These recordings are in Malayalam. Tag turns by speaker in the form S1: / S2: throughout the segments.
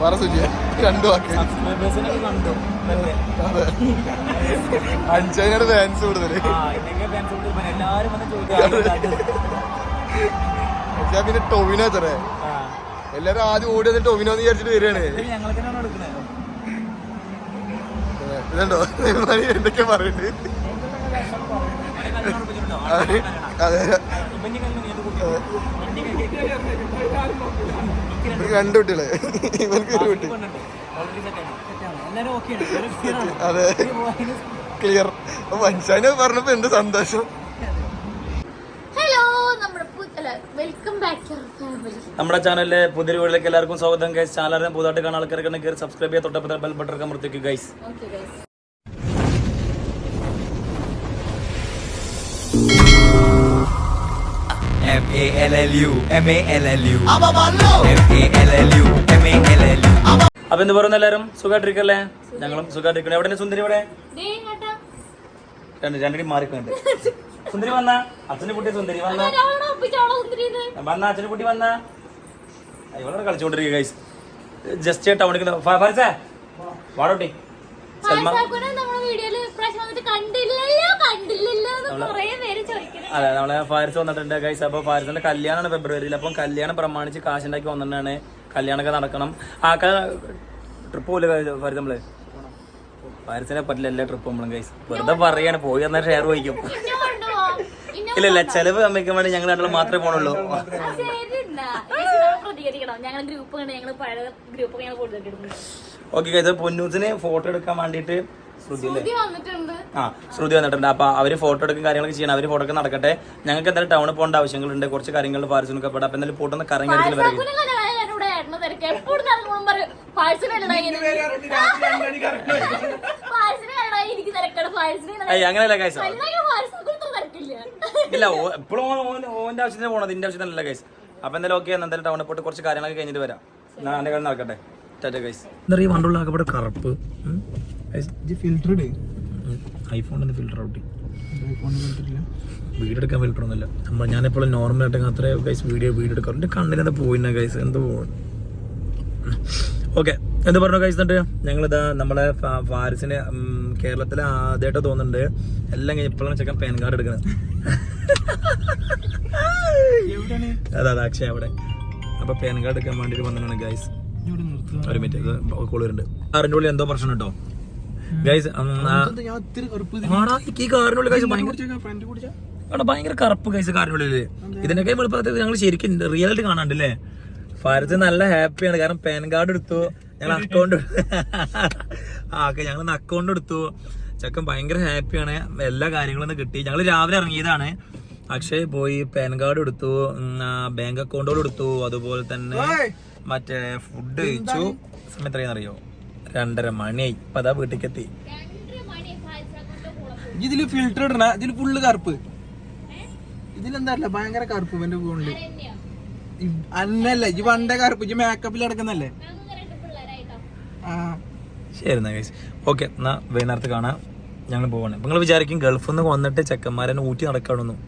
S1: പറ സുജിയ രണ്ടു വാക്ക്. അഞ്ചതിനാണ് ഫാൻസ്
S2: കൂടുതൽ.
S1: പക്ഷെ പിന്നെ ടൊവിനോ ചെറേ എല്ലാരും ആദ്യം ഓടി വന്നിട്ട് ടൊവിനോ എന്ന് വിചാരിച്ചിട്ട് വരികയാണ്. ഇതുണ്ടോ? എന്തൊക്കെയാ പറയുന്നത്? അതെ അതെ ഇവർക്ക് രണ്ട് കുട്ടികൾ. ഇവർക്ക് ഒരു കുട്ടി. അതെ. ക്ലിയർ മനുഷ്യനെ പറഞ്ഞപ്പോ എന്ത് സന്തോഷം.
S3: ഹലോ നമ്മുടെ വെൽക്കം ബാക്ക് ഫാമിലി
S2: നമ്മുടെ ചാനലിലെ പുതിയ വീട്ടിലേക്ക് എല്ലാവർക്കും സ്വാഗതം ഗൈസ് ചാനലിനെ പുതുതായിട്ട് കാണാൻ ആൾക്കാർക്ക് കയറി സബ്സ്ക്രൈബ് ചെയ്യാൻ തൊട്ടപ്പുറത്തെ bell button അമർത്തിക്ക് guys
S3: okay guys
S4: M A L L U M A L L U. M A L L U M A L L U.
S2: അപ്പൊ എന്ത് പറയുന്നു എല്ലാവരും? സുഖമായിട്ടിരിക്കല്ലേ ഞങ്ങളും സുഖമായിട്ടിരിക്കണം എവിടെ സുന്ദരി ഇവിടെ? രണ്ട് രണ്ടടി മാറിക്കണ്ട്. സുന്ദരി വന്ന? അച്ഛന്റെ കുട്ടി സുന്ദരി വന്ന? വന്ന അച്ഛന്റെ കുട്ടി വന്ന? ഇവിടെ കളിച്ചോണ്ടിരിക്കുക ഗൈസ് ജസ്റ്റ് ടൗണിൽ ഫാരിസേ വാടോട്ടി സൽമാൻ അതെ നമ്മളെ ഫാരിസ് വന്നിട്ടുണ്ട് ഗൈസ് അപ്പോൾ ഫാരിസിന്റെ കല്യാണമാണ് ഫെബ്രുവരിയിൽ അപ്പം കല്യാണം പ്രമാണിച്ച് കാശുണ്ടാക്കി വന്നിട്ടാണ് കല്യാണമൊക്കെ നടക്കണം. ആ ട്രിപ്പ് പോലെ ഫാരിസ്? നമ്മൾ? ഫാരിസിനെ പറ്റില്ല എല്ലാ ട്രിപ്പ് നമ്മളും ഗൈസ് വെറുതെ പറയാണ് പോയി എന്നാൽ ഷെയർ വഹിക്കും ഇല്ല ഇല്ല ചെലവ് കമ്മിക്കാൻ വേണ്ടി ഞങ്ങൾ രണ്ടാളും മാത്രമേ പോണുള്ളൂ. ഓക്കെ ഗൈസ് പൊന്നൂസിന് ഫോട്ടോ എടുക്കാൻ വേണ്ടിയിട്ട് ശ്രുതി
S3: വന്നിട്ടുണ്ട്.
S2: ആ ശ്രുതി വന്നിട്ടുണ്ട്. അപ്പൊ അവർ ഫോട്ടോ എടുക്കും കാര്യങ്ങളൊക്കെ ചെയ്യണം. അവർ ഫോട്ടോ ഒക്കെ നടക്കട്ടെ. ഞങ്ങൾക്ക് എന്തായാലും ടൗണിൽ പോകേണ്ട ആവശ്യങ്ങളുണ്ട്. കുറച്ച് കാര്യങ്ങൾ ഫാരിസിനൊക്കെ പെടാം. അപ്പൊ എന്തായാലും പോട്ടൊന്ന് കറങ്ങി കാര്യത്തിൽ വരും. അങ്ങനെയല്ല ഗൈസ് ഇല്ല എപ്പോഴും ഓന്റെ ആവശ്യത്തിന് പോണത് ഇതിന്റെ ആവശ്യത്തിനല്ല ഗൈസ് അപ്പൊ എന്തായാലും ഓക്കെ എന്തായാലും ടൗണിൽ പോയിട്ട് കുറച്ച് കാര്യങ്ങളൊക്കെ കഴിഞ്ഞിട്ട് വരാം. ഞാൻ എന്റെ കാര്യം നടക്കട്ടെ. ടാറ്റ എന്താ പറയുക കറുപ്പ്.
S1: ഫിൽറ്റർ
S2: ഐഫോണിന്റെ ഫിൽറ്റർ ഔട്ടി വീഡിയോ എടുക്കാൻ ഫിൽറ്റർ ഒന്നുമില്ല. നമ്മൾ ഞാനെപ്പോഴും നോർമൽ ആയിട്ട് അത്ര ഗൈസ് വീഡിയോ വീഡിയോ എടുക്കാറുണ്ട് എന്റെ പോയിന്നാ പോയിന്ന ഗൈസ് എന്തോ ഓക്കെ എന്ത് പറഞ്ഞു ഗൈസ് എന്നിട്ട്? ഞങ്ങളിതാ നമ്മളെ ഫാരിസിന് ഉം, കേരളത്തിലെ ആദ്യമായിട്ട് തോന്നുന്നുണ്ട്. എല്ലാം കഴിഞ്ഞ് ഇപ്പോഴാണ് ചെക്കൻ പാൻ കാർഡ് എടുക്കുന്നത്. അതാ അതാ അക്ഷയ അവിടെ. അപ്പൊ പാൻ കാർഡ് എടുക്കാൻ വേണ്ടിട്ട് വന്നിട്ടാണ് ഗൈസ് ഒരു മിനിറ്റ് കോൾ വരുന്നുണ്ട്. ഉള്ളിൽ എന്തോ പ്രശ്നം കേട്ടോ ഗൈസ് ഈ കാറിനുള്ളിൽ ഗൈസ് ഭയങ്കര കറുപ്പ് കൈസ് കാറിനുള്ളിൽ ഇതിനൊക്കെ എളുപ്പത്തിൽ ഞങ്ങൾ ശരിക്കും റിയൽ റിയാലിറ്റി കാണാണ്ടല്ലേ? ഭാരത് നല്ല ഹാപ്പിയാണ് കാരണം പാൻ കാർഡ് എടുത്തു. ഞങ്ങൾ അക്കൗണ്ട് ആ ഓക്കെ ഞങ്ങൾ അക്കൗണ്ട് എടുത്തു. ചക്കൻ ഭയങ്കര ഹാപ്പിയാണ് എല്ലാ കാര്യങ്ങളും കിട്ടി. ഞങ്ങൾ രാവിലെ ഇറങ്ങിയതാണ്. അക്ഷയ് പോയി പാൻ കാർഡ് എടുത്തു. ബാങ്ക് അക്കൗണ്ടുകൾ എടുത്തു. അതുപോലെ തന്നെ മറ്റേ ഫുഡ് കഴിച്ചു. സമയത്ത് അറിയോ രണ്ടര മണിയായി ഇപ്പൊ അതാ വീട്ടിലേക്ക് എത്തി
S5: ഇതിൽ ഫിൽറ്റർ ഇടണ. ഇതിൽ ഫുള്ള് കറുപ്പ്. ഇതിലെന്താ ഭയങ്കര കറുപ്പ് എന്റെ ഫോണിൽ അന്നല്ല ഇജ് പണ്ടേ കറുപ്പ് ഇജ് മേക്കപ്പിൽ അടക്കുന്നല്ലേ ആ.
S2: ശരി എന്നാ ഗൈസ് ഓക്കെ എന്നാ വൈകുന്നേരത്ത് കാണാം. ഞങ്ങൾ പോവാണ്. നിങ്ങൾ വിചാരിക്കും ഗൾഫിൽ നിന്ന് വന്നിട്ട് ചെക്കന്മാരെ ഊറ്റി നടക്കണമെന്നും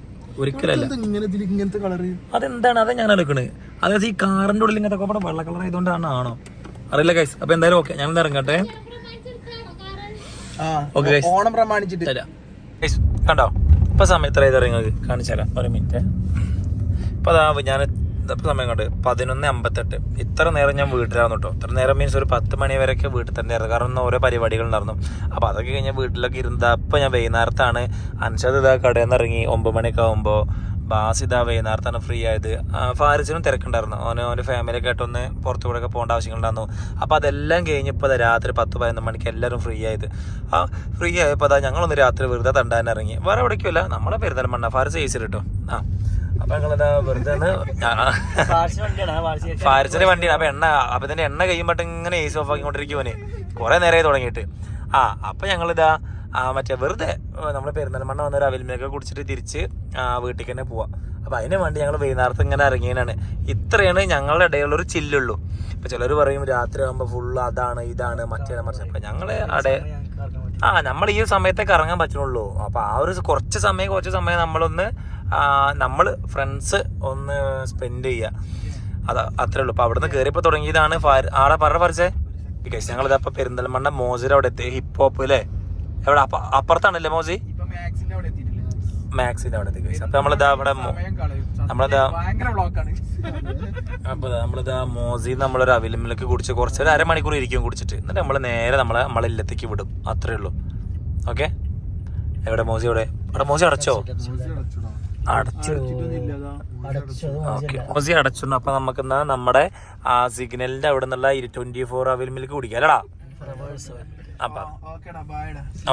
S2: ഒരിക്കലല്ല. അതെന്താണ്? അതാ ഞാൻ എടുക്കണത് അതായത് ഈ കാറിന്റെ ഉള്ളിൽ ഇങ്ങനത്തെ വെള്ള കളർ ആയതുകൊണ്ടാണ് ആണോ? അറിയില്ല ഗൈസ് അപ്പൊ എന്തായാലും ഓക്കെ ഞങ്ങൾ ഇറങ്ങട്ടെ.
S5: ഓണം പ്രമാണിച്ചിട്ട്.
S2: തരാം. ഗൈസ് കണ്ടോ? ഇപ്പൊ സമയം എത്ര ഇറങ്ങി കാണിച്ചു തരാം. ഒരു മിനിറ്റ് ഇപ്പൊ അതാ ഞാൻ സമയം കണ്ട്. പതിനൊന്ന് അമ്പത്തെട്ട്. ഇത്ര നേരം ഞാൻ വീട്ടിലായിരുന്നു കേട്ടോ. ഇത്ര നേരം മീൻസ് ഒരു പത്ത് മണി വരെയൊക്കെ വീട്ടിൽ തന്നെ ആയിരുന്നു. കാരണം ഓരോ പരിപാടികൾ നടന്നു അപ്പൊ അതൊക്കെ കഴിഞ്ഞാൽ വീട്ടിലൊക്കെ ഇരുന്നപ്പോ ഞാൻ വൈകുന്നേരത്താണ് അൻഷദ് ഇതാ കടയിൽ നിന്ന് ഇറങ്ങി. ഒമ്പത് മണിയൊക്കെ ആകുമ്പോൾ ബാസ് ഇതാ വൈകുന്നേരത്താണ് ഫ്രീ ആയത്. ഫാരിസിനും തിരക്കുണ്ടായിരുന്നു. അവന് അവന്റെ ഫാമിലിയൊക്കെ ആയിട്ട് ഒന്ന് പുറത്തു കൂടെ ഒക്കെ പോകേണ്ട ആവശ്യങ്ങളുണ്ടായിരുന്നു. അപ്പോൾ അതെല്ലാം കഴിഞ്ഞപ്പോൾ രാത്രി പത്ത് പതിനൊന്ന് മണിക്ക് എല്ലാവരും ഫ്രീ ആയത്. ആ ഫ്രീ ആയപ്പോൾ അതാ ഞങ്ങളൊന്ന് രാത്രി വെറുതെ തണ്ടാൻ ഇറങ്ങി. വേറെ എവിടേക്കുമല്ല നമ്മളെ പെരുന്തൽമണ്ണ ഫാരിസ് ഏസി കിട്ടും ആ. അപ്പൊ ഞങ്ങളിതാ വെറുതെ ഫാരിസിന്റെ വണ്ടിയാണ്. അപ്പൊ എണ്ണ അപ്പൊ ഇതിന്റെ എണ്ണ കഴിയുമ്പോട്ട് ഇങ്ങനെ ഏസി ഓഫ് ആക്കിക്കൊണ്ടിരിക്കുവന് കുറെ നേരമായി തുടങ്ങിയിട്ട്. ആ അപ്പൊ ഞങ്ങളിതാ മറ്റേ വെറുതെ നമ്മുടെ പെരുന്തൽമണ്ണ വന്ന ഒരു അവിൽമയൊക്കെ കുടിച്ചിട്ട് തിരിച്ച് വീട്ടിലേക്ക് തന്നെ പോവാം. അപ്പോൾ അതിന് വേണ്ടി ഞങ്ങൾ വൈകുന്നേരത്ത് ഇങ്ങനെ ഇറങ്ങിയതാണ് ഇത്രയാണ് ഞങ്ങളുടെ ഇടയിലുള്ളൊരു ചില്ലുള്ളൂ. ഇപ്പൊ ചിലർ പറയും രാത്രി ആകുമ്പോൾ ഫുള്ള് അതാണ് ഇതാണ് മറ്റേ മറിച്ച്. അപ്പോൾ ഞങ്ങൾ അവിടെ ആ നമ്മൾ ഈ സമയത്തേക്ക് ഇറങ്ങാൻ പറ്റുള്ളൂ അപ്പോൾ ആ ഒരു കുറച്ച് സമയം കുറച്ച് സമയം നമ്മളൊന്ന് നമ്മൾ ഫ്രണ്ട്സ് ഒന്ന് സ്പെൻഡ് ചെയ്യുക അത് അത്രേ ഉള്ളൂ. അപ്പോൾ അവിടുന്ന് കയറിയപ്പോൾ തുടങ്ങിയതാണ് ആടെ പറഞ്ഞ പറിച്ചേ ബിക്കോസ് ഞങ്ങളിതപ്പോൾ പെരിന്തൽമണ്ണ മോസിൽ അവിടെ എത്തി ഹിപ്പ് ഹോപ്പ് അല്ലേ എവിടെ? അപ്പ- അപ്പുറത്താണല്ലേ മോസി?
S5: ഇപ്പൊ മാക്സിന്റെ അവിടെ
S2: എത്തി. അപ്പൊ നമ്മളിതാ
S5: കളയും.
S2: നമ്മളിതാ അപ്പൊ നമ്മളിതാ മോസി നമ്മളൊരു അവിലുമിലേക്ക് കുടിച്ച് കുറച്ച് ഒരു അരമണിക്കൂർ ഇരിക്കും കുടിച്ചിട്ട്. എന്നിട്ട് നമ്മൾ നേരെ നമ്മളെ നമ്മളെ ഇല്ലത്തേക്ക് വിടും. അത്രേ ഉള്ളൂ. ഓക്കെ? എവിടെ മോസി എവിടെ? അവിടെ മോസി അടച്ചോ? മോസി അടച്ചു അപ്പൊ നമുക്ക് നമ്മുടെ ആ സിഗ്നലിന്റെ അവിടെ നിന്നുള്ള ട്വന്റി ഫോർ അവിലുമിലേക്ക് കുടിക്കാം. അല്ലടാ.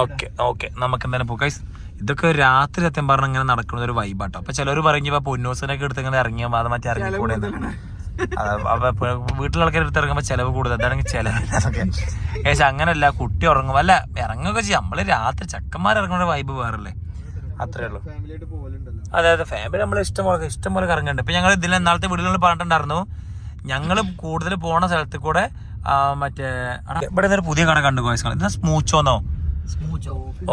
S2: Okay okay. നമുക്ക് എന്തായാലും പോ ഗൈസ് ഇതൊക്കെ രാത്രി സത്യം പറഞ്ഞ ഇങ്ങനെ നടക്കുന്ന ഒരു വൈബാട്ടോ അപ്പൊ ചിലർ പറയുമ്പോ പൊന്നൂസിനൊക്കെ എടുത്ത് ഇങ്ങനെ ഇറങ്ങിയാൽ അത് മറ്റേ ഇറങ്ങിക്കൂടെ അപ്പൊ വീട്ടിലെ ആൾക്കാർ എടുത്ത് ഇറങ്ങുമ്പോ ചെലവ് കൂടുതൽ അതാണെങ്കിൽ ചെലവ് ഏകദേശം അങ്ങനല്ല കുട്ടി ഉറങ്ങും. അല്ല ഇറങ്ങുകയൊക്കെ ചെയ്യും. നമ്മൾ രാത്രി ചെക്കന്മാർ ഇറങ്ങുന്ന വൈബ് വേറല്ലേ. അത്രേ ഉള്ളൂ. അതെ അതെ. ഫാമിലി നമ്മൾ ഇഷ്ടം ഇഷ്ടംപോലെ ഇഷ്ടം പോലെ കറങ്ങുന്നുണ്ട്. ഇപ്പൊ ഞങ്ങൾ ഇതിൽ നാളത്തെ വീടുകളിൽ പറഞ്ഞിട്ടുണ്ടായിരുന്നു. ഞങ്ങൾ കൂടുതൽ പോണ സ്ഥലത്ത് കൂടെ മറ്റേ ഇവിടെ നിന്നൊരു പുതിയ കട കണ്ടു കോയസ് ഇത് സ്മൂച്ചോന്നോ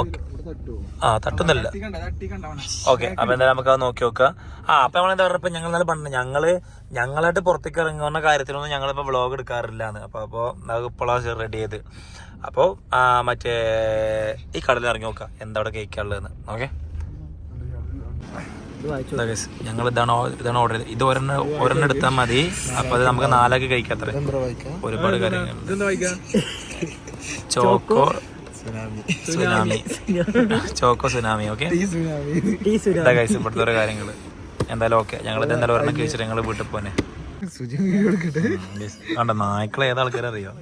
S2: ഓക്കെ ആ തട്ടുന്നില്ല. ഓക്കെ അപ്പൊ എന്തായാലും നമുക്ക് അത് നോക്കി നോക്കുക ആ അപ്പൊ നമ്മൾ എന്താ പറയുക ഞങ്ങൾ നല്ല പറഞ്ഞു ഞങ്ങൾ ഞങ്ങളായിട്ട് പുറത്തേക്ക് ഇറങ്ങുന്ന കാര്യത്തിലൊന്നും ഞങ്ങളിപ്പോ വ്ളോഗ് എടുക്കാറില്ല അപ്പൊ അപ്പൊ അത് ഇപ്പോഴാണ് റെഡി ചെയ്ത്. അപ്പോ ആ, മറ്റേ ഈ കടലിൽ ഇറങ്ങി നോക്കാം എന്താ അവിടെ കേൾക്കാനുള്ളതെന്ന് ഓക്കെ ഞങ്ങൾ ഇതാണ് ഇതാണ് ഓർഡർ ചെയ്തത്. ഇത് ഒരെണ്ണം ഒരെണ്ണം എടുത്താൽ മതി. അപ്പൊ അത് നമുക്ക് നാലാക്കി കഴിക്കാത്ര ഒരുപാട് കാര്യങ്ങൾ. Choco tsunami. Choco tsunami okay ഇതാ കഴിച്ചു ഇവിടുത്തെ ഓരോ കാര്യങ്ങൾ. എന്തായാലും ഓക്കെ ഞങ്ങൾ ഇത് എന്തായാലും ഒരെണ്ണം കഴിച്ചിട്ട് ഞങ്ങൾ വീട്ടിൽ പോനെ കണ്ട? നായ്ക്കളെ ഏത് ആൾക്കാരറിയോ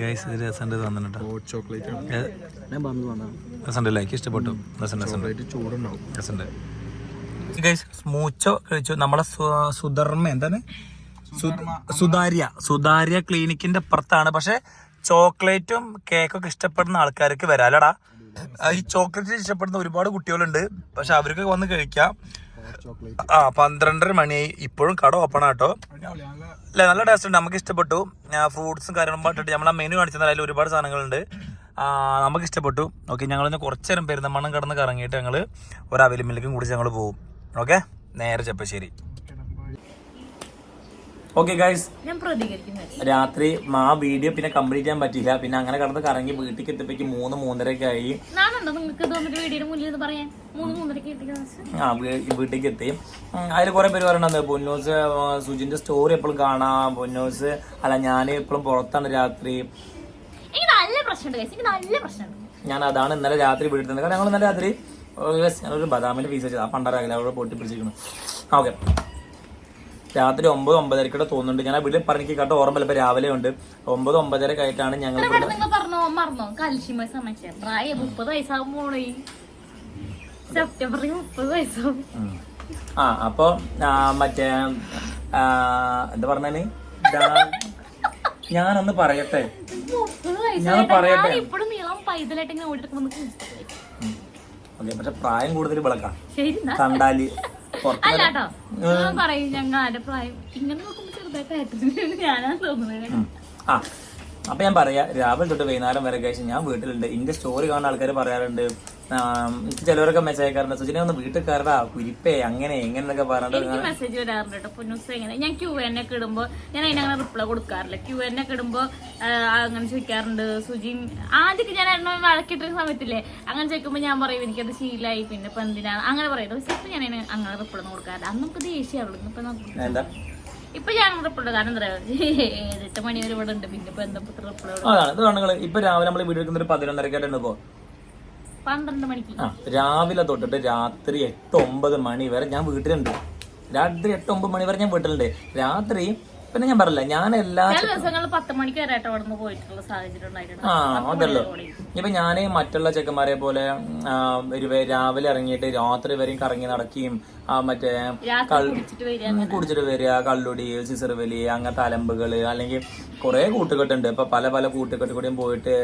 S2: ഗൈസ് ഇത് രസമുണ്ട് തന്നിട്ടോ
S5: ചോക്ലേറ്റ്
S2: ഞാൻ പറഞ്ഞു ഇഷ്ടപ്പെട്ടു രസം എനിക്ക്
S5: ഇഷ്ടപ്പെട്ടു.
S2: രസമുണ്ട് സ്മൂച്ചോ കഴിച്ചു. നമ്മളെ സുധർമ്മ എന്താണ്? സുതാര്യ. സുതാര്യ ക്ലിനിക്കിന്റെ അപ്പുറത്താണ് പക്ഷെ ചോക്ലേറ്റും കേക്കൊക്കെ ഇഷ്ടപ്പെടുന്ന ആൾക്കാർക്ക് വരാലടാ. ഈ ചോക്ലേറ്റ് ഇഷ്ടപ്പെടുന്ന ഒരുപാട് കുട്ടികളുണ്ട്. പക്ഷെ അവർക്ക് വന്ന് കഴിക്കാം. ആ പന്ത്രണ്ടര മണിയായി. ഇപ്പോഴും കട ഓപ്പൺ ആട്ടോ. അല്ല? നല്ല ടേസ്റ്റ് ഉണ്ട്. നമുക്ക് ഇഷ്ടപ്പെട്ടു. ഫ്രൂട്ട്സും കാര്യങ്ങളും പാട്ടിട്ട് നമ്മൾ ആ മെനു കാണിച്ചാൽ അതിൽ ഒരുപാട് സാധനങ്ങളുണ്ട്. നമുക്ക് ഇഷ്ടപ്പെട്ടു ഓക്കെ ഞങ്ങളിന്ന് കുറച്ച് നേരം പെരുന്തമണ്ണം കടന്ന് കറങ്ങിയിട്ട് ഞങ്ങൾ ഒരു അവലിമിലേക്കും കുടിച്ച് ഞങ്ങൾ പോകും ഓക്കെ? നേരെ ചെപ്പശ്ശേരി. ഓക്കെ ഗൈസ് രാത്രി ആ വീഡിയോ പിന്നെ കംപ്ലീറ്റ് ചെയ്യാൻ പറ്റില്ല പിന്നെ അങ്ങനെ കടന്ന് കറങ്ങി വീട്ടിലേക്ക് എത്തിപ്പോ മൂന്ന് മൂന്നരയൊക്കെ ആയി.
S3: മൂന്നരക്ക് എത്തിക്കുന്ന
S2: ആ വീട്ടിലേക്ക് എത്തി. അതിൽ കുറെ പേര് പറയണത് പൊന്നൂസ് സുജിന്റെ സ്റ്റോറി എപ്പോഴും കാണാം. പൊന്നൂസ് അല്ല ഞാൻ എപ്പോഴും പുറത്താണ് രാത്രി.
S3: നല്ല പ്രശ്നമുണ്ട് guys. എനിക്ക് നല്ല പ്രശ്നമുണ്ട്.
S2: ഞാൻ അതാണ് ഇന്നലെ രാത്രി വീട്ടിൽ കാരണം ഞങ്ങൾ ഇന്നലെ രാത്രി ഞാനൊരു ബദാമിന്റെ പീസ് വെച്ചത് ആ പണ്ടറാകില്ല അവിടെ പൊട്ടി പിടിച്ചിരിക്കുന്നു. ഓക്കെ രാത്രി ഒമ്പത് ഒമ്പതരക്കോടെ തോന്നുന്നുണ്ട്. ഞാൻ ആ വീട്ടിൽ പറഞ്ഞു കേട്ടോ ഓർമ്മ ഇപ്പൊ രാവിലെ ഉണ്ട്. ഒമ്പത് ഒമ്പതര ആയിട്ടാണ് ഞങ്ങൾ ഇവിടെ
S3: നിങ്ങൾ പറഞ്ഞോ മറന്നോ? കൽഷിമ സമയത്ത് പ്രായം മുപ്പത് വയസ്സാകും പോണേ സെപ്റ്റംബറിൽ മുപ്പത് വയസ്സാകും
S2: ഉം. ആ അപ്പൊ മറ്റേ എന്താ പറഞ്ഞാൽ ഞാനൊന്ന് പറയട്ടെ.
S3: മുപ്പത് ഇപ്പോഴും നീളം പൈതലായിട്ട് ഇങ്ങനെ
S2: ഓക്കെ പക്ഷെ പ്രായം കൂടുതൽ വിളക്കാം. കണ്ടാൽ
S3: അല്ല കേട്ടോ ഞാൻ പറയും ഞങ്ങൾ ആരുടെ പ്രായം. ഇങ്ങനെ നോക്കുമ്പോ ചെറുതായിട്ട് ഞാനാ തോന്നുന്നത്.
S2: ആ. അപ്പൊ ഞാൻ പറയാ രാവിലെ തൊട്ട് വൈകുന്നേരം വരെ കഴിച്ച് ഞാൻ വീട്ടിലുണ്ട്. എന്റെ സ്റ്റോറി കാണുന്ന ആൾക്കാർ പറയാറുണ്ട് എനിക്ക് ചിലവരൊക്കെ മെസ്സേജ് അയക്കാറുണ്ട്. സുജിനെ ഒന്ന് വീട്ടിൽ കയറാ കുരിപ്പേ അങ്ങനെ എങ്ങനെ എന്നൊക്കെ പറഞ്ഞിട്ട്
S3: മെസ്സേജ് വരാറുണ്ട് കേട്ടോ. പൊന്നൂസ് എങ്ങനെ ഞാൻ ക്യൂ എന്നെ കിടുമ്പോ ഞാൻ ഞാൻ അതിനങ്ങനെ റിപ്ലൈ കൊടുക്കാറില്ല. ക്യൂ എന്നെ കിടുമ്പോ അങ്ങനെ ചോദിക്കാറുണ്ട് സുജി ആദ്യമൊക്കെ ഞാൻ എണ്ണ വഴക്കിട്ടിരുന്ന സമയത്തില്ലേ അങ്ങനെ ചോദിക്കുമ്പോ ഞാൻ പറയും എനിക്കത് ശീലായി പിന്നെ ഇപ്പൊ എന്തിനാണ് അങ്ങനെ പറയുന്നത് പക്ഷെ ഞാൻ അതിന് അങ്ങനെ റിപ്ലൈ ഒന്നും കൊടുക്കാറില്ല. അന്ന് നമുക്ക് അവിടെ ഇപ്പൊ നമുക്ക് ഇപ്പൊ ഞാൻ റിപ്ലൈ കാരണം എന്താ പറയാ ഏഴെട്ട് മണി വരെ ഇവിടെ ഉണ്ട്. പിന്നെ ഇപ്പൊ എന്താ റിപ്ലൈ
S2: അതാണ്. ഇത് കാണുകൾ ഇപ്പൊ രാവിലെ നമ്മൾ വീട് എടുക്കുന്ന ഒരു ഇപ്പോ.
S3: പന്ത്രണ്ട് മണിക്ക്.
S2: ആ രാവിലെ തൊട്ടിട്ട് രാത്രി എട്ട് ഒമ്പത് മണി വരെ ഞാൻ വീട്ടിലുണ്ട്. രാത്രി എട്ട് ഒമ്പത് മണി വരെ ഞാൻ വീട്ടിലുണ്ട്. രാത്രി പിന്നെ ഞാൻ പറഞ്ഞില്ല ഞാൻ എല്ലാ
S3: ദിവസങ്ങളും ദിവസങ്ങളിൽ പത്ത് മണിക്ക് വരെ അവിടെ നിന്ന് പോയിട്ടുള്ള സാഹചര്യം ഉണ്ടായിട്ടുണ്ട്.
S2: ആ അതല്ലോ. ഇപ്പൊ ഞാൻ മറ്റുള്ള ചെക്കന്മാരെ പോലെ രാവിലെ ഇറങ്ങിയിട്ട് രാത്രി വരെയും കറങ്ങി നടക്കുകയും മറ്റേ
S3: കുടിച്ചിട്ട് വരിക
S2: കള്ളുടി സിസർവലി അങ്ങനത്തെ അലമ്പുകൾ അല്ലെങ്കിൽ കുറെ കൂട്ടുകെട്ടുണ്ട്. ഇപ്പൊ പല പല കൂട്ടുകെട്ട് കൂടിയും പോയിട്ട്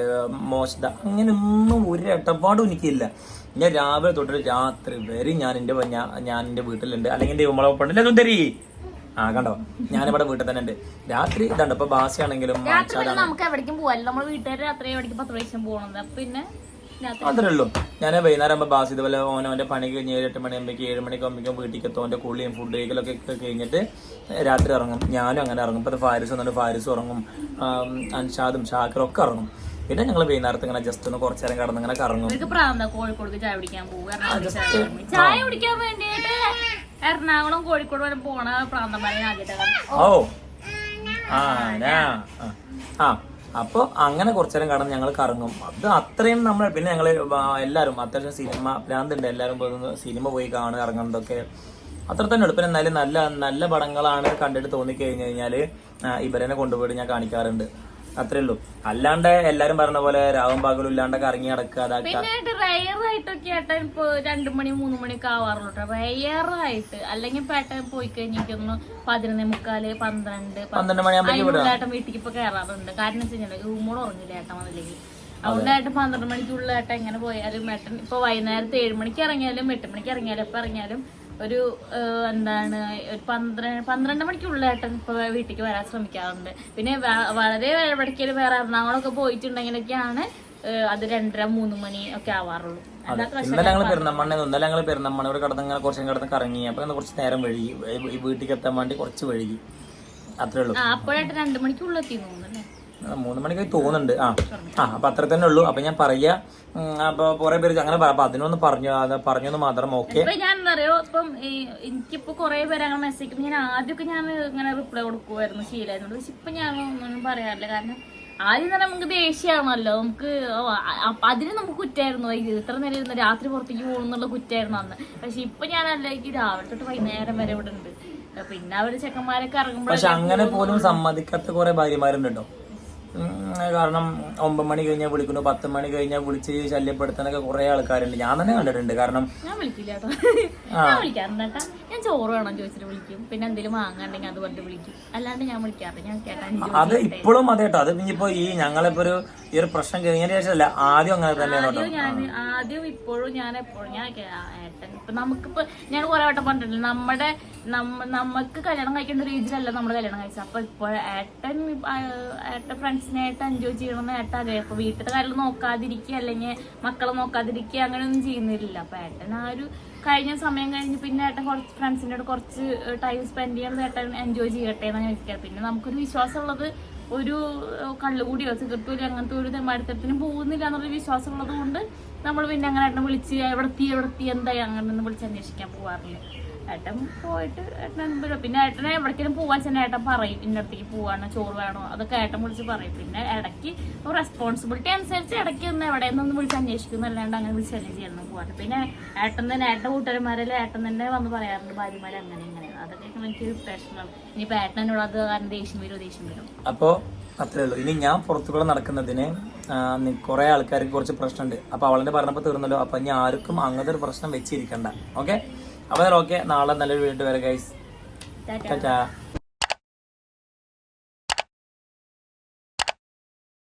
S2: മോശം അങ്ങനെ ഒന്നും ഒരു ഇടപാടും എനിക്കില്ല. ഞാൻ രാവിലെ തൊട്ട് രാത്രി വരെ ഞാൻ എന്റെ ഞാൻ എന്റെ എന്റെ വീട്ടിലുണ്ട്. അല്ലെങ്കിൽ എന്റെ ഉമ്മളപ്പുണ്ടല്ലേ സുന്ദരി. ആ കണ്ടോ? ഞാനിവിടെ വീട്ടിൽ തന്നെ ഉണ്ട്. രാത്രി ഇതുണ്ട്. ഇപ്പൊ ബാസി ആണെങ്കിലും
S3: രാത്രി പിന്നെ നമുക്ക് എവിടേക്കും പോവാല്ലോ. നമ്മൾ വീട്ടുകാർ രാത്രി എവിടേക്കും പത്ത് പ്രാവശ്യം പോകണത് അപ്പൊ പിന്നെ
S2: അത്രേ ഉള്ളൂ. ഞാൻ വൈകുന്നേരം ആകുമ്പോൾ ബാസ് ഇതുപോലെ ഓനോന്റെ പണി കഴിഞ്ഞ് ഏഴ് എട്ട് മണിയാകുമ്പോഴേക്കും ഏഴ് മണിക്ക് ആകുമ്പോഴേക്കും വീട്ടിലേക്ക് എത്തും. കുളിയും ഫുഡ് കഴിക്കലൊക്കെ കഴിഞ്ഞിട്ട് രാത്രി ഇറങ്ങും. ഞാനും അങ്ങനെ ഇറങ്ങും. ഇപ്പോൾ ഫാരിസ് വന്നിട്ട് ഫാരിസും ഇറങ്ങും. അൻഷാദും ഷാക്കറും ഒക്കെ ഇറങ്ങും. പിന്നെ ഞങ്ങൾ വൈകുന്നേരത്ത് ഇങ്ങനെ ജസ്റ്റ് ഒന്ന് കുറച്ചു നേരം കടന്ന് ഇങ്ങനെ കറങ്ങും.
S3: കോഴിക്കോട് ചായ കുടിക്കാൻ പോകും. ചായ കുടിക്കാൻ വേണ്ടിയിട്ട് എറണാകുളം കോഴിക്കോട് വരെ പോണ പ്രാന്തം
S2: ഓ. ആ ആ. ആ അപ്പൊ അങ്ങനെ കുറച്ചു നേരം കടന്ന് ഞങ്ങൾ കറങ്ങും. അത് അത്രയും നമ്മൾ പിന്നെ ഞങ്ങൾ എല്ലാവരും അത്യാവശ്യം സിനിമ ഭ്രാന്തുണ്ട്. എല്ലാവരും പോയി സിനിമ പോയി കാണുക ഇറങ്ങുന്നതൊക്കെ. അത്ര തന്നെ പിന്നെ എന്നാലും നല്ല നല്ല പടങ്ങളാണ് കണ്ടിട്ട് തോന്നിക്കഴിഞ്ഞു കഴിഞ്ഞാൽ ആ, ഇവരെന്നെ കൊണ്ടുപോയിട്ട് ഞാൻ കാണിക്കാറുണ്ട്. അത്രേ ഉള്ളൂ. അല്ലാണ്ട് എല്ലാരും പറഞ്ഞ പോലെ രാവും പകലും ഇല്ലാണ്ടൊക്കെ ഇറങ്ങി നടക്കുക അതാക്കുക
S3: പിന്നെ റയർ ആയിട്ട് ഇപ്പൊ രണ്ടു മണി മൂന്ന് മണിയൊക്കെ ആവാറുള്ളൂ റയറായിട്ട് അല്ലെങ്കിൽ പേട്ട പോയി കഴിഞ്ഞിരിക്കുന്നു പതിനൊന്ന് മുക്കാൽ പന്ത്രണ്ട്
S2: പന്ത്രണ്ട് മണി
S3: അതിനുള്ള വീട്ടിൽ ഇപ്പൊ കയറാറുണ്ട് കാരണം വെച്ച് കഴിഞ്ഞാൽ റൂമോട് ഉറങ്ങില്ല ഏട്ടൻ വന്നില്ലെങ്കിൽ അതുകൊണ്ട് ഏട്ടൻ പന്ത്രണ്ട് മണിക്കുള്ള ഏട്ടൻ എങ്ങനെ പോയാലും ഏട്ടൻ ഇപ്പൊ വൈകുന്നേരത്തെ ഏഴ് മണിക്ക് ഇറങ്ങിയാലും എട്ട് മണിക്ക് ഇറങ്ങിയാലും എപ്പോ ഇറങ്ങിയാലും ഒരു എന്താണ് ഒരു പന്ത്രണ്ട് പന്ത്രണ്ട് മണിക്കുള്ള ഏട്ടൻ ഇപ്പൊ വീട്ടിലേക്ക് വരാൻ ശ്രമിക്കാറുണ്ട്. പിന്നെ വളരെ ഇടയ്ക്കൽ വേറെ എറണാകുളമൊക്കെ പോയിട്ടുണ്ടെങ്കിലൊക്കെയാണ് അത് രണ്ടര മൂന്ന് മണി ഒക്കെ ആവാറുള്ളൂ.
S2: ഇന്നലെ ഞങ്ങൾ പെരുന്നമ്മണ്ണ ഇന്നലെ ഞങ്ങൾ പെരുന്നമ്മണ്ണ ഇവിടെ കിടന്ന് ഇങ്ങനെ കുറച്ച് കിടന്ന് കറങ്ങി. അപ്പൊ കുറച്ച് നേരം വഴുകി. വീട്ടിലേക്ക് എത്താൻ വേണ്ടി കുറച്ച് വഴുകി. അത്രേ ഉള്ളൂ.
S3: അപ്പോഴായിട്ട് രണ്ടു മണിക്കുള്ളിൽ എത്തി തോന്നുന്നല്ലേ
S2: ആ, മൂന്ന് മണിക്കായി തോന്നുന്നുണ്ട്. ആ ആ അപ്പൊ അത്ര തന്നെ ഉള്ളൂ. അപ്പൊ ഞാൻ പറയാ ഉം, അപ്പൊ കൊറേ പേര് അങ്ങനെ അപ്പൊ അതിനൊന്ന് പറഞ്ഞു അത് പറഞ്ഞെന്ന് മാത്രം ഓക്കെ?
S3: ഞാൻ അറിയോ ഇപ്പം എനിക്കിപ്പോ കൊറേ പേര് അങ്ങനെ മെസ്സേജ് ഞാൻ ആദ്യമൊക്കെ ഞാൻ ഇങ്ങനെ റിപ്ലൈ കൊടുക്കുമായിരുന്നു ശീലമായിരുന്നു പക്ഷെ ഇപ്പൊ ഞാൻ ഒന്നും പറയാറില്ല. കാരണം ആദ്യം തന്നെ നമുക്ക് ദേഷ്യമാണല്ലോ നമുക്ക് അതിന് നമുക്ക് കുറ്റായിരുന്നു. ഇത്ര നേരം ഇരുന്ന് രാത്രി പുറത്തേക്ക് പോകുന്നുള്ള കുറ്റായിരുന്നു അന്ന്. പക്ഷെ ഇപ്പൊ ഞാൻ അല്ലെങ്കിൽ രാവിലെ തൊട്ട് വൈകുന്നേരം വരെ ഇവിടെ ഉണ്ട്. പിന്നെ അവർ ചെക്കന്മാരൊക്കെ ഇറങ്ങുമ്പോൾ
S2: പക്ഷെ അങ്ങനെ പോലും സമ്മതിക്കാത്ത കുറെ ഭാര്യമാരുണ്ട് കാരണം ഒമ്പത് മണി കഴിഞ്ഞാൽ വിളിക്കുന്നു പത്ത് മണി കഴിഞ്ഞാൽ വിളിച്ച് ശല്യപ്പെടുത്താനൊക്കെ കുറെ ആൾക്കാരുണ്ട്. ഞാൻ തന്നെ കണ്ടിട്ടുണ്ട് കാരണം
S3: ഞാൻ വിളിക്കില്ല കേട്ടോ. ഞാൻ വിളിക്കാറുണ്ട് കേട്ടാ. ഞാൻ ചോറ് വേണം ചോദിച്ചിട്ട് വിളിക്കും. പിന്നെ എന്തെങ്കിലും വാങ്ങാണ്ടെങ്കിൽ അത് പറഞ്ഞിട്ട് വിളിക്കും. അല്ലാണ്ട് ഞാൻ വിളിക്കാറില്ല. ഞാൻ കേട്ടാ
S2: അത് ഇപ്പോഴും അതെ കേട്ടോ. അത് ഇനിയിപ്പോ ഈ ഞങ്ങളിപ്പോ ഒരു ഈ ഒരു പ്രശ്നം കഴിഞ്ഞതിന് ശേഷമല്ല ആദ്യം അങ്ങനെ തന്നെ
S3: ആദ്യം ഞാൻ ഇപ്പോഴും ഞാൻ എപ്പോഴും ഞാൻ ഏട്ടൻ ഇപ്പൊ നമുക്കിപ്പോ ഞാൻ കുറെ വട്ടം പറഞ്ഞിട്ടില്ല നമ്മുടെ നമ്മ നമുക്ക് കല്യാണം കഴിക്കേണ്ട രീതിയിലല്ല നമ്മൾ കല്യാണം കഴിച്ചത്. അപ്പൊ ഇപ്പൊ ഏട്ടൻ ഏട്ടൻ ഫ്രണ്ട്സിനായിട്ട് എൻജോയ് ചെയ്യണമെന്ന് ഏട്ടൻ അറിയാം ഇപ്പൊ വീട്ടിലെ കാര്യം നോക്കാതിരിക്കുക അല്ലെങ്കിൽ മക്കളെ നോക്കാതിരിക്കുക അങ്ങനെയൊന്നും ചെയ്യുന്നില്ല. അപ്പൊ ഏട്ടൻ ആ ഒരു കഴിഞ്ഞ സമയം കഴിഞ്ഞ് പിന്നെ ഏട്ടൻ കുറച്ച് ഫ്രണ്ട്സിന്റെ കൂടെ കുറച്ച് ടൈം സ്പെൻഡ് ചെയ്യണത് ഏട്ടൻ എൻജോയ് ചെയ്യട്ടെ എന്നാണ് ചോദിക്കുക പിന്നെ നമുക്കൊരു വിശ്വാസമുള്ളത് ഒരു കള്ളുകൂടിയോ സിഗരറ്റ് കൂടി അങ്ങനത്തെ ഒരു തെമ്മാടിത്തരത്തിനും പോകുന്നില്ല എന്നുള്ള വിശ്വാസം ഉള്ളത് കൊണ്ട് നമ്മൾ പിന്നെ അങ്ങനെ ഏട്ടനെ വിളിച്ച് എവിടെത്തി എവിടെത്തി എന്തായി അങ്ങനെ ഒന്നും വിളിച്ച് അന്വേഷിക്കാൻ പോകാറില്ല ഏട്ടൻ പോയിട്ട് ഏട്ടൻ എന്തോ പിന്നെ ഏട്ടനെ എവിടേക്കെങ്കിലും പോകാൻ തന്നെ ഏട്ടൻ പറയും ഇന്നടത്തേക്ക് പോവാണോ ചോറ് വേണോ അതൊക്കെ ഏട്ടൻ വിളിച്ച് പറയും. പിന്നെ ഇടയ്ക്ക് റെസ്പോൺസിബിലിറ്റി അനുസരിച്ച് ഇടയ്ക്ക് ഒന്ന് എവിടെ നിന്നൊന്ന് വിളിച്ച് അന്വേഷിക്കുന്നല്ലാണ്ട് അങ്ങനെ വിളിച്ച് ചെയ്യണം പോകാറ് പിന്നെ ഏട്ടൻ തന്നെ ഏട്ടൻ കൂട്ടുകാരന്മാരെല്ലാം ഏട്ടൻ തന്നെ വന്ന് പറയാറുണ്ട് ഭാര്യമാരെ അങ്ങനെ ഇങ്ങനെ. അതൊക്കെ എനിക്കൊരു പ്രശ്നം ഇനിയിപ്പോൾ ഏട്ടൻ എന്നോട് അത് കാരണം ദേഷ്യം വരും ദേഷ്യം വരും.
S2: അപ്പോ അത്രേ ഉള്ളൂ. ഇനി ഞാൻ പുറത്തുകൂടെ നടക്കുന്നതിന് കുറെ ആൾക്കാർക്ക് കുറച്ച് പ്രശ്നമുണ്ട്. അപ്പൊ അവളെ പറഞ്ഞപ്പോൾ തീർന്നല്ലോ. അപ്പൊ ഇനി ആർക്കും അങ്ങനത്തെ ഒരു പ്രശ്നം വെച്ചിരിക്കണ്ട. ഓക്കെ? അപ്പൊ ഓക്കെ നാളെ നല്ലൊരു വീട്ടിൽ വരെ ഗൈസ് ടാറ്റാ.